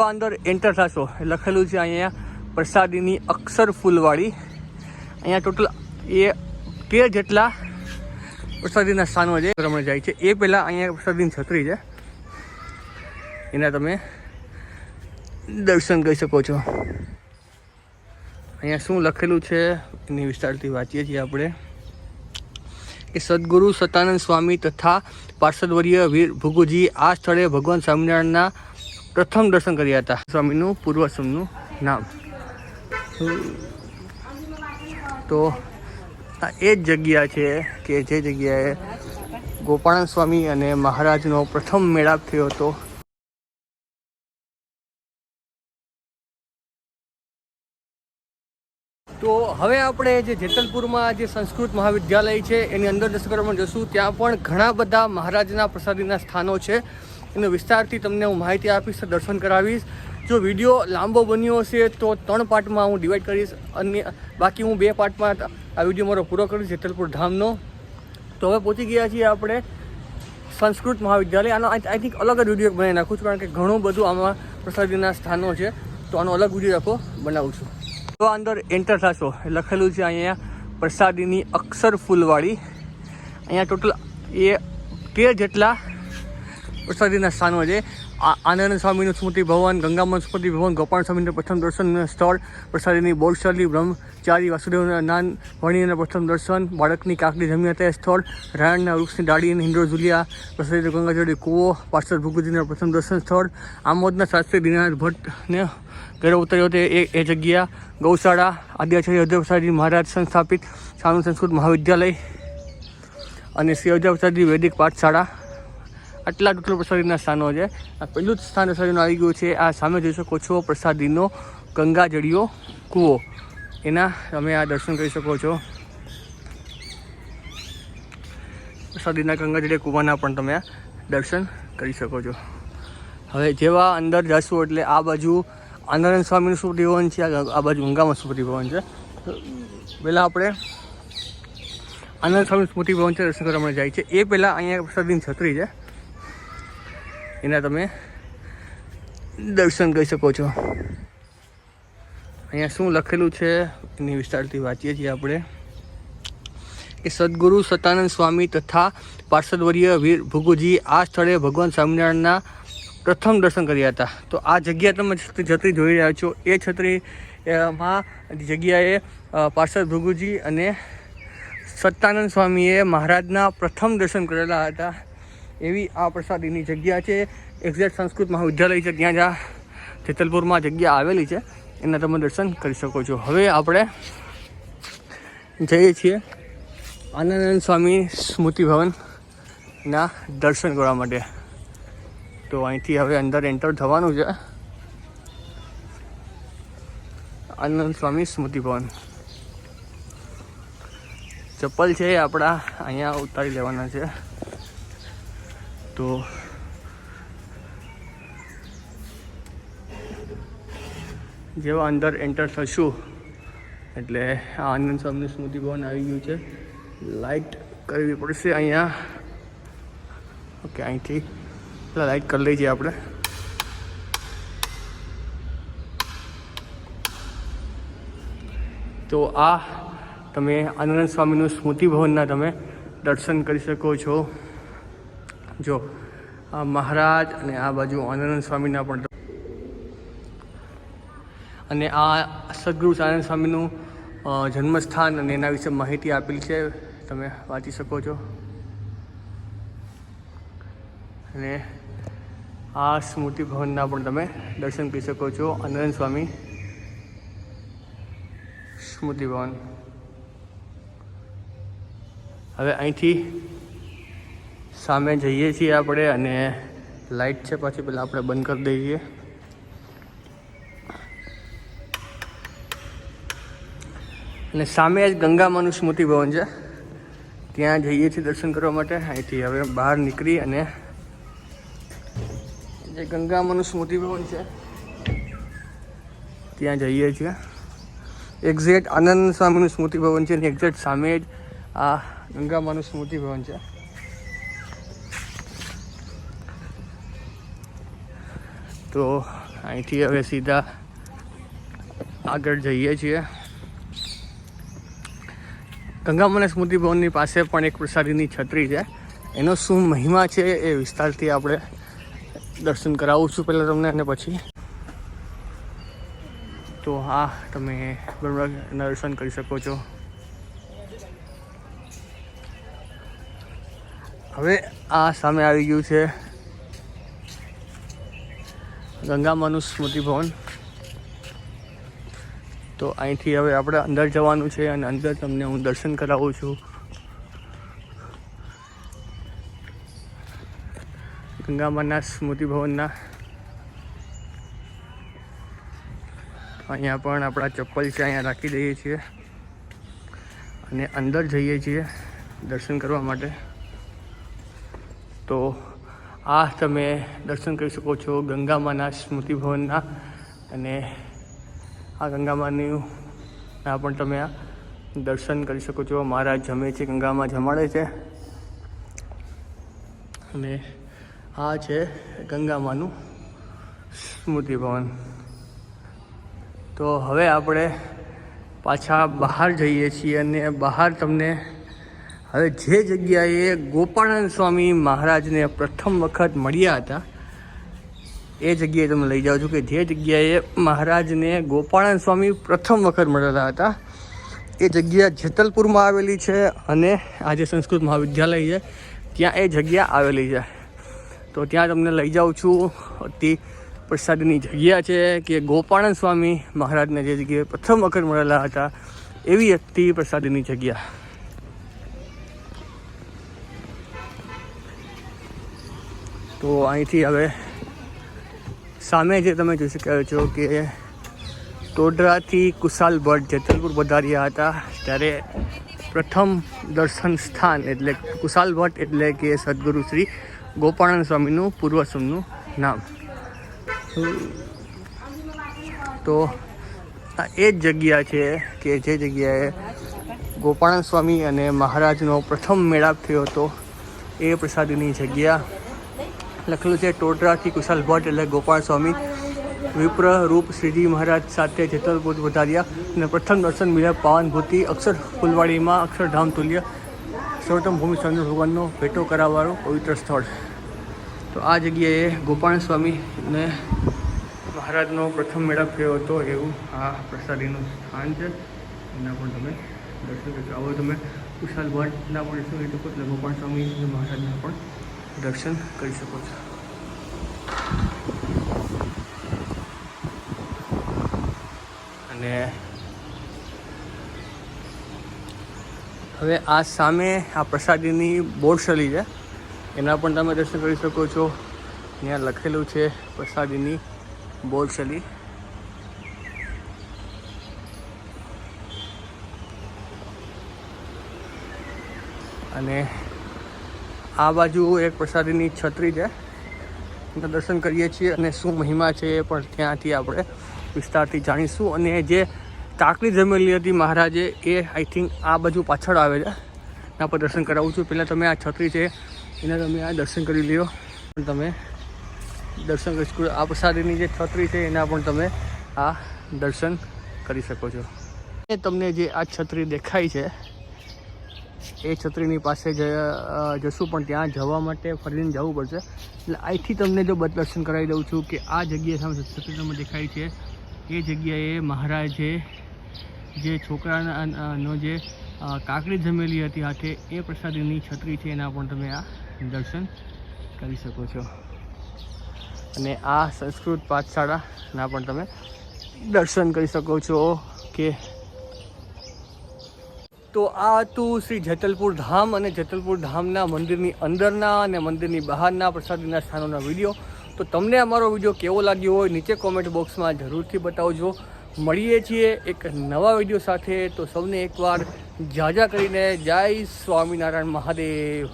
અંદર એન્ટર થશો. લખેલું છે અહીંયા પ્રસાદીની અક્ષર ફૂલવાળી. અહીંયા ટોટલ એ તેર જેટલા પ્રસાદીના સ્થાનો છે રમણ જાય છે. એ પહેલાં અહીંયા પ્રસાદીની છત્રી છે. એના તમે દર્શન કરી શકો છો. અહીંયા શું લખેલું છે, એની વિસ્તારથી વાંચીએ છીએ આપણે. કે સદગુરુ સતાનંદ સ્વામી તથા પાર્ષદવર્ય વીર ભૃગુજી આ સ્થળે ભગવાન સ્વામિનારાયણના પ્રથમ દર્શન કર્યા હતા. સ્વામીનું પૂર્વસમનું નામ. તો આ એ જ જગ્યા છે કે જે જગ્યાએ ગોપાળન સ્વામી અને મહારાજનો પ્રથમ મેળાપ થયો હતો. તો હવે આપણે જે જેતલપુરમાં જે સંસ્કૃત મહાવિદ્યાલય છે, એની અંદર દર્શન કરવામાં જશું ત્યાં પણ ઘણા બધા મહારાજના પ્રસાદીના સ્થાનો છે. એનો વિસ્તારથી તમને હું માહિતી આપીશ દર્શન કરાવીશ. જો વીડિયો લાંબો બન્યો હશે તો ત્રણ પાર્ટમાં હું ડિવાઈડ કરીશ. અને બાકી હું બે પાર્ટમાં આ વીડિયો મારો પૂરો કરીશ, જેતલપુર ધામનો. તો હવે પહોંચી ગયા છીએ આપણે સંસ્કૃત મહાવિદ્યાલય. આનો આઈ થિંક અલગ જ વીડિયો બનાવી નાખું છું, કારણ કે ઘણું બધું આમાં પ્રસાદીના સ્થાનો છે. તો આનો અલગ વીડિયો આખો બનાવું છું. તો અંદર એન્ટર થશો. લખેલું છે અહીંયા પ્રસાદીની અક્ષર ફૂલવાળી. અહીંયા ટોટલ એ તેર જેટલા પ્રસાદીના સ્થાનો છે. આનંદ સ્વામીનું સ્મૃતિ ભવન ગંગામન સ્મૃતિ ભવન, ગોપાલ સ્વામીનું પ્રથમ દર્શન સ્થળ પ્રસાદીની બોલશાલી બ્રહ્મચારી વાસુદેવના નાન વણીના પ્રથમ દર્શન, બાળકની કાકડી જમી હતા સ્થળ, રાયણના વૃક્ષની ડાળી હિન્દોર ઝુલિયા પ્રસાદી ગંગાજળી કૂવો પાર્ષદ ભૂગુજીના પ્રથમ દર્શન સ્થળ, આમોદના શાસ્ત્રી દિનાનાથ ભટ્ટને ઘરે ઉતર્યો તે એ જગ્યા, ગૌશાળા, આદ્યાચાર્ય અધ્યવસાજી મહારાજ સંસ્થાપિત સ્વામી સંસ્કૃત મહાવિદ્યાલય અને શ્રી અધ્યવસાજી વૈદિક પાઠશાળા. આટલા ટોટલ પ્રસાદીના સ્થાનો છે. આ પહેલું જ સ્થાન પ્રસાદીનું આવી ગયું છે. આ સામે જોઈ શકો છો પ્રસાદીનો ગંગાજળીયો કૂવો. એના તમે આ દર્શન કરી શકો છો. પ્રસાદીના ગંગાજળીય કૂવાના પણ તમે દર્શન કરી શકો છો. હવે જેવા અંદર જશું એટલે આ બાજુ આનંદ સ્વામીનું સ્મૃતિ ભવન છે, આ બાજુ ગંગામાં સ્મૃતિ ભવન છે? પહેલાં આપણે આનંદ સ્વામી સ્મૃતિ ભવન છે, દર્શન કરવા જાય છે. એ પહેલાં અહીંયા પ્રસાદીની છત્રી છે. એના તમે દર્શન કરી શકો છો. અહીંયા શું લખેલું છે એની વિસ્તારથી વાંચીએ છીએ આપણે. કે સદગુરુ સતાનંદ સ્વામી તથા પાર્ષદવર્ય વીર ભૃગુજી આ સ્થળે ભગવાન સ્વામિનારાયણના પ્રથમ દર્શન કર્યા હતા. તો આ જગ્યા તમે છત્રી જોઈ રહ્યા છો. એ છત્રી માં જગ્યાએ પાર્ષદ ભૃગુજી અને સત્તાનંદ સ્વામીએ મહારાજના પ્રથમ દર્શન કરેલા હતા. એવી આ પ્રસાદીની જગ્યા છે. એક્ઝેક્ટ સંસ્કૃત મહાવિદ્યાલય છે. ત્યાં જ્યાં જેતલપુરમાં જગ્યા આવેલી છે. એના તમે દર્શન કરી શકો છો. હવે આપણે જઈએ છીએ આનંદ સ્વામી સ્મૃતિ ભવનના દર્શન કરવા માટે. તો અહીંથી હવે અંદર એન્ટર થવાનું છે. આનંદ સ્વામી સ્મૃતિ ભવન. ચપ્પલ છે આપણા અહીંયા ઉતારી લેવાના છે. તો જેવા અંદર એન્ટર થશું, એટલે આ આનંદ સ્વામી સ્મૃતિ ભવન આવી ગયું છે. લાઇટ કરવી પડશે અહીંયા. ઓકે અહીંથી પેલા લાઇટ કરી લઈએ આપણે. તો આ તમે આનંદ સ્વામીનું સ્મૃતિ ભવનના તમે દર્શન કરી શકો છો. જો આ મહારાજ અને આ બાજુ આનંદ સ્વામીના પણ અને આ સદગુરુ આનંદ સ્વામીનું જન્મસ્થાન અને એના વિશે માહિતી આપેલી છે. તમે વાંચી શકો છો. અને આ સ્મૃતિ ભવનના પણ તમે દર્શન કરી શકો છો. આનંદ સ્વામી સ્મૃતિ ભવન. હવે અહીંથી સામે જઈએ છીએ આપણે અને લાઇટ છે પાછી પહેલાં આપણે બંધ કરી દઈએ. અને સામે જ ગંગામાનું સ્મૃતિ ભવન છે. ત્યાં જઈએ છીએ દર્શન કરવા માટે. અહીંથી હવે બહાર નીકળી અને જે ગંગામાનું સ્મૃતિ ભવન છે, ત્યાં જઈએ છીએ. એક્ઝેક્ટ આનંદ સ્વામીનું સ્મૃતિ ભવન છે અને એક્ઝેક્ટ સામે જ આ ગંગામાનું સ્મૃતિ ભવન છે. તો અહીંથી હવે સીધા આગળ જઈએ છીએ. ગંગામના સ્મૃતિ ભવનની પાસે પણ એક પ્રસાદીની છત્રી છે. એનો શું મહિમા છે એ વિસ્તારથી આપણે દર્શન કરાવું છું પહેલાં તમને અને પછી. તો હા, તમે બરાબર દર્શન કરી શકો છો. હવે આ સામે આવી ગયું છે ગંગામાનું સ્મૃતિ ભવન. તો અહીંથી હવે આપણે અંદર જવાનું છે અને અંદર તમને હું દર્શન કરાવું છું. ગંગામાના સ્મૃતિ ભવનના. અહીંયા પણ આપણા ચપ્પલ છે, અહીંયા રાખી દઈએ છીએ. અને અંદર જઈએ છીએ દર્શન કરવા માટે. તો આ તમે દર્શન કરી શકો છો ગંગામાના સ્મૃતિ ભવનના અને આ ગંગામાનું ના પણ તમે આ દર્શન કરી શકો છો. મહારાજ જમે છે, ગંગામાં જમાડે છે. અને આ છે ગંગામાનું સ્મૃતિ ભવન તો હવે આપણે પાછા બહાર જઈએ છીએ અને બહાર તમને હવે જે જગ્યાએ ગોપાળાનંદ સ્વામી મહારાજને પ્રથમ વખત મળ્યા હતા, એ જગ્યાએ તમે લઈ જાઓ છો કે જે જગ્યાએ મહારાજને ગોપાળાનંદ સ્વામી પ્રથમ વખત મળેલા હતા, એ જગ્યા જેતલપુરમાં આવેલી છે અને આ જે સંસ્કૃત મહાવિદ્યાલય છે. ત્યાં એ જગ્યા આવેલી છે. તો ત્યાં તમને લઈ જાઉં છું અતિ પ્રસાદની જગ્યા છે કે ગોપાળાનંદ સ્વામી મહારાજને જે જગ્યાએ પ્રથમ વખત મળેલા હતા, એવી અતિ પ્રસાદની જગ્યા. તો અહીંથી હવે સામે જે તમે જોઈ શકો છો કે ટોડરાથી કુશાલ ભટ્ટ જેતલપુર પધાર્યા હતા. ત્યારે પ્રથમ દર્શન સ્થાન એટલે કુશાલ ભટ્ટ એટલે કે સદગુરુ શ્રી ગોપાળાનંદ સ્વામીનું પૂર્વસમનું નામ. તો એ જ જગ્યા છે કે જે જગ્યાએ ગોપાળાનંદ સ્વામી અને મહારાજનો પ્રથમ મેળાપ થયો હતો. એ પ્રસાદીની જગ્યા લખેલું છે ટોટરાથી કુશાલ ભટ્ટ એટલે ગોપાલ સ્વામી. વિપ્ર રૂપ શ્રીજી મહારાજ સાથે જેતલપુર વધાર્યા અને પ્રથમ દર્શન મળ્યા પાવનભૂતિ અક્ષર ફૂલવાડીમાં અક્ષરધામ તુલ્ય, સર્વોત્તમ ભૂમિ ચંદ્ર ભગવાનનો ભેટો કરાવવાનું પવિત્ર સ્થળ. તો આ જગ્યાએ ગોપાલ સ્વામીને મહારાજનો પ્રથમ મેળાપ થયો હતો એવું આ પ્રસાદીનું સ્થાન છે. એના પણ તમે દર્શન આવો તમે કુશાલ ભટ્ટના પણ દર્શન કરી શકો એટલે ગોપાલ સ્વામી મહારાજના પણ દર્શન કરી શકો છો. અને હવે આ સામે આ પ્રસાદીની બોરશલી છે. એના પણ તમે દર્શન કરી શકો છો. ત્યાં લખેલું છે પ્રસાદીની બોરશલી અને આ બાજુ એક પ્રસાદીની છત્રી છે. દર્શન કરીએ છીએ અને શું મહિમા છે એ પણ ત્યાંથી આપણે વિસ્તારથી જાણીશું. અને જે તાકડી જમેલી હતી મહારાજે એ આઈ થિંક આ બાજુ પાછળ આવે છે. એના પર દર્શન કરાવું છું. પહેલાં તમે આ છત્રી છે, એના તમે આ દર્શન કરી લ્યો. તમે દર્શન કરી શકો આ પ્રસાદીની જે છત્રી છે, એના પણ તમે આ દર્શન કરી શકો છો. તમને જે આ છત્રી દેખાય છે એ છત્રીની પાસે જશું. પણ ત્યાં જવા માટે ફરીને જવું પડશે. એટલે અહીંથી તમને જો દર્શન કરાવી દઉં છું કે આ જગ્યાએ સામે છત્રી તમને દેખાય છે. એ જગ્યાએ મહારાજે જે છોકરાના જે કાકડી જમેલી હતી હાથે, એ પ્રસાદીની છત્રી છે. એના પણ તમે આ દર્શન કરી શકો છો. અને આ સંસ્કૃત પાઠશાળાના પણ તમે દર્શન કરી શકો છો કે તો આ હતું શ્રી જેતલપુર ધામ અને જેતલપુર ધામના મંદિરની અંદરના અને મંદિરની બહારના પ્રસાદીના સ્થાનોના વીડિયો. તો તમને અમારો વીડિયો કેવો લાગ્યો હોય નીચે કોમેન્ટ બોક્સમાં જરૂરથી બતાવજો. મળીએ છીએ એક નવા વીડિયો સાથે. તો સૌને એકવાર જાજા કરીને જય સ્વામિનારાયણ મહાદેવ.